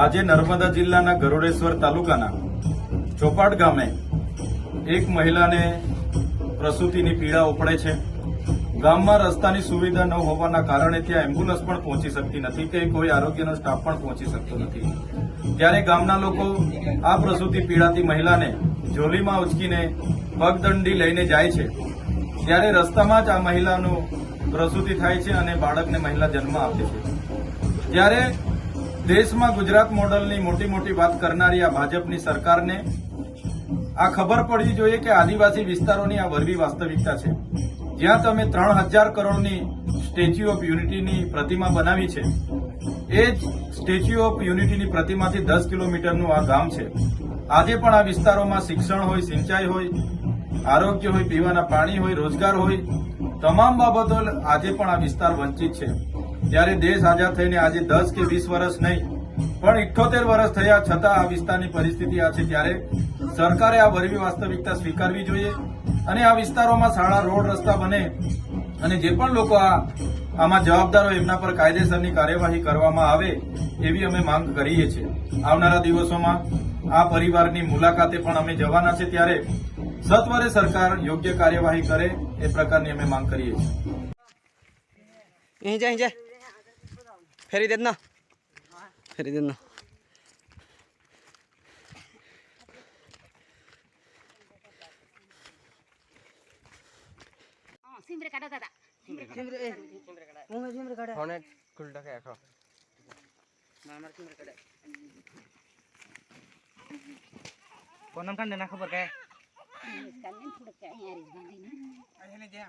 આજે નર્મદા જિલ્લાના ગરુડેશ્વર તાલુકાના ચોપાટ ગામે એક મહિલાને પ્રસૂતિની પીડા ઉપડે છે. ગામમાં રસ્તાની સુવિધા ન હોવાના કારણે ત્યાં એમ્બ્યુલન્સ પણ પહોંચી શકતી નથી કે કોઈ આરોગ્યનો સ્ટાફ પણ પહોંચી શકતો નથી. ત્યારે ગામના લોકો આ પ્રસૂતિ પીડાતી મહિલાને જોલીમાં ઉચકીને પગદંડી લઈને જાય છે. ત્યારે રસ્તામાં જ આ મહિલાનું પ્રસૂતિ થાય છે અને બાળકને મહિલા જન્મ આપે છે. ત્યારે દેશમાં ગુજરાત મોડલની મોટી મોટી વાત કરનારી આ ભાજપની સરકારને આ ખબર પડવી જોઈએ કે આદિવાસી વિસ્તારોની આ વરવી વાસ્તવિકતા છે. જ્યાં તમે ત્રણ હજાર કરોડની સ્ટેચ્યુ ઓફ યુનિટીની પ્રતિમા બનાવી છે, એ જ સ્ટેચ્યુ ઓફ યુનિટીની પ્રતિમાથી દસ કિલોમીટરનું આ ગામ છે. આજે પણ આ વિસ્તારોમાં શિક્ષણ હોય, સિંચાઈ હોય, આરોગ્ય હોય, પીવાના પાણી હોય, રોજગાર હોય, તમામ બાબતો આજે પણ આ વિસ્તાર વંચિત છે. ત્યારે દેશ આઝાદ થઈને આજે દસ કે વીસ વર્ષ નહીં, પણ ઇઠ્ઠોતેર વર્ષ થયા છતાં આ વિસ્તારની પરિસ્થિતિ આ છે ત્યારે સરકારે આ વરવી વાસ્તવિકતા સ્વીકારવી જોઈએ અને આ વિસ્તારોમાં શાળા, રોડ, રસ્તા બને અને જે પણ લોકો આ, આમાં જવાબદાર એમના પર કાયદેસરની કાર્યવાહી કરવામાં આવે એવી અમે માંગ કરીએ છીએ. આવનારા દિવસોમાં આ પરિવારની મુલાકાતે પણ અમે જવાના છે ત્યારે સત્વરે સરકાર યોગ્ય કાર્યવાહી કરે એ પ્રકારની અમે માંગ કરીએ છીએ. फेरी देत ना फेरी देत ना সিমরে কাটা দাদা সিমরে সিমরে মুমে সিমরে কাটা হনে কুলটাকে এখন মামার সিমরে কাটা কোন নাম কান দেনা খবর কে কান নিন ফুড়কে আরে বাঁধি না আরে হেলে দেয়া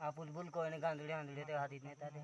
આ બુલબુલ કોઈને ગાંધડી આંધડી તે હાથી નેતા તે